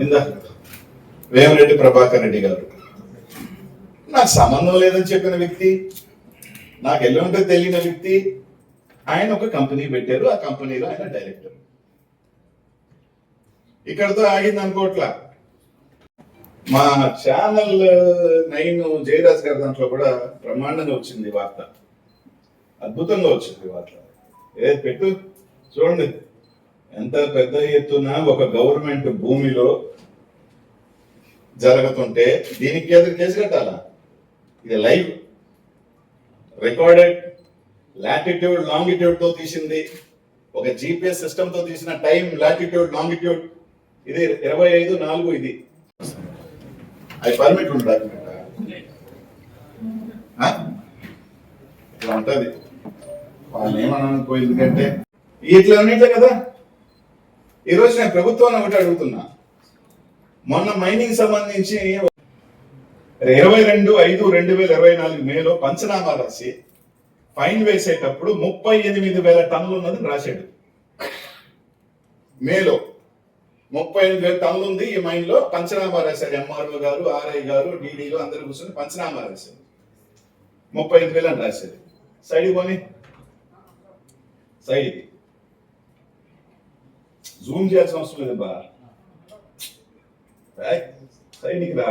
ఇందా. వేమరెడ్డి ప్రభాకర్ రెడ్డి గారు. నాకు సంబంధం లేదని చెప్పిన వ్యక్తి నాకు ఎలా ఉంటే తెలియని వ్యక్తి ఆయన ఒక కంపెనీ పెట్టారు ఆ కంపెనీలో ఆయన డైరెక్టర్. ఇక్కడతో ఆగింది అనుకోట్లా. మా ఛానల్ నైన్ జయరాజ్ గారి దాంట్లో కూడా బ్రహ్మాండంగా వచ్చింది వార్త. అద్భుతంగా వచ్చింది వార్త. ఏ పెట్టు? చూడండి. ఎంత పెద్ద ఎత్తున ఒక గవర్నమెంట్ భూమిలో జరుగుతుంటే దీనికి ఎదురు కేసు కట్టాలా? ఇది లైవ్. రికార్డెడ్ లాటిట్యూడ్ లాంగిట్యూడ్తో తీసింది. ఒక జీపీఎస్ సిస్టమ్తో తీసిన టైం లాటిట్యూడ్ లాంగిట్యూడ్ ఇది ఇరవై ఐదు నాలుగు ఇది. అది పర్మిట్ ఉంటుంది ఇట్లా ఉంటది. వాళ్ళు ఏమననుకో ఎందుకంటే ఇట్లా ఉన్నట్లే కదా? ఈరోజు నేను ప్రభుత్వాన్ని ఒకటి అడుగుతున్నా. మొన్న మైనింగ్ సంబంధించి ఇరవై రెండు ఐదు రెండు వేల ఇరవై నాలుగు మేలో పంచనామా రాసి ఫైన్ వేసేటప్పుడు ముప్పై ఎనిమిది వేల టన్నులు ఉన్నది రాశాడు. మేలో ముప్పై ఎనిమిది వేల టన్నులు ఉంది ఈ మైన్లో పంచనామా రాశాడు. ఎంఆర్ఓ గారు ఆర్ఐ గారు డీడీలు అందరు కూర్చొని పంచనామా రాశారు. ముప్పై ఎనిమిది వేలు అని రాశారు సైడ్ పోని. సైడ్. జూమ్ చేయాల్సిన అవసరం లేదు బా సైడ్కి రా